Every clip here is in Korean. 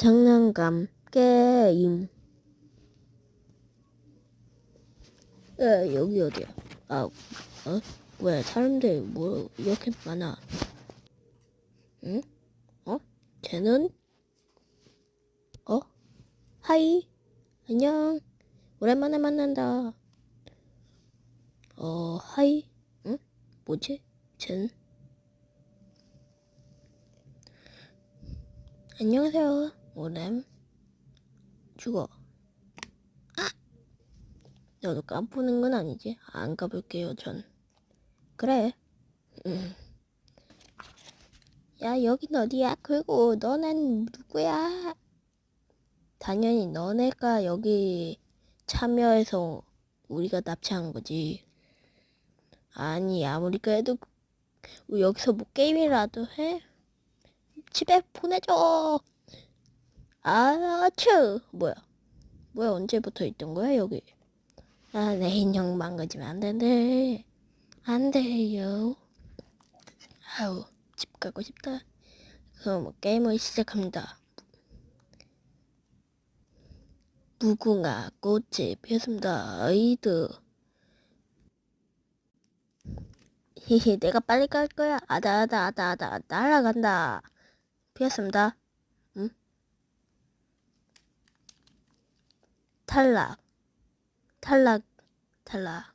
장난감 게임. 에 여기 어디야? 아, 어? 왜 사람들 뭐 이렇게 많아? 응? 어? 쟤는? 어? 하이, 안녕. 오랜만에 만난다. 어, 하이, 응? 뭐지? 쟤는? 안녕하세요. 오랜 죽어. 아! 너도 까부는 건 아니지? 안 까불게요, 전. 그래. 음. 야, 여긴 어디야? 그리고 너넨 누구야? 당연히 너네가 여기 참여해서 우리가 납치한 거지. 아니, 아무리 그래도 여기서 뭐 게임이라도 해? 집에 보내줘. 아츄 뭐야? 뭐야 언제부터 있던 거야 여기? 아 내 인형 망가지면 안 된대. 안 돼요. 아우 집 가고 싶다. 그럼 게임을 시작합니다. 무궁화 꽃이 피었습니다. 아이드. 히히 내가 빨리 갈 거야. 아다 아다 아다 아다 날아간다. 피었습니다. 응? 탈락. 탈락. 탈락.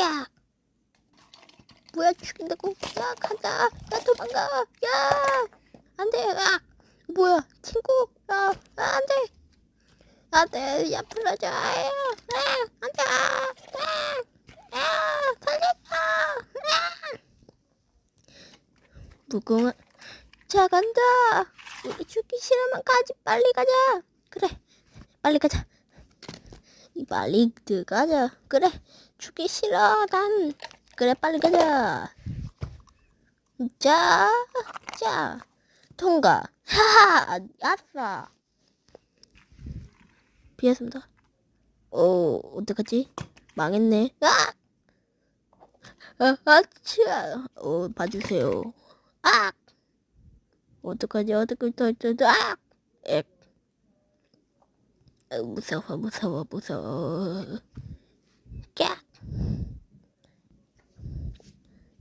야! 뭐야 죽인다고? 야 간다. 야 도망가. 야! 안 돼. 아! 뭐야 친구. 야, 아, 안 돼. 안 돼. 야 불러줘. 야, 아, 안 돼. 아, 야, 살려줘. 야! 무궁화 자 간다. 우리 죽기 싫으면 가지 빨리 가자. 그래 빨리 가자. 이 빨리 들어가자. 그래 죽기 싫어 난. 그래 빨리 가자. 자, 자 통과. 하하 아싸. 피했습니다. 어 어떡하지? 망했네. 아! 아, 아차. 어, 봐주세요. 아! 어떡하지? 어떡하지? 아! 엑. 아, 무서워, 무서워, 무서워. 깍!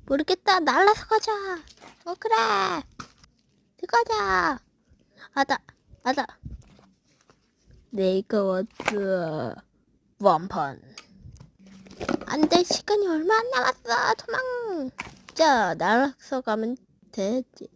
모르겠다. 날라서 가자. 어, 그래. 들어가자. 아다, 아다. 내가 왔어. 완판. 안 돼. 시간이 얼마 안 남았어. 도망. 자, 날아서 가면 되지.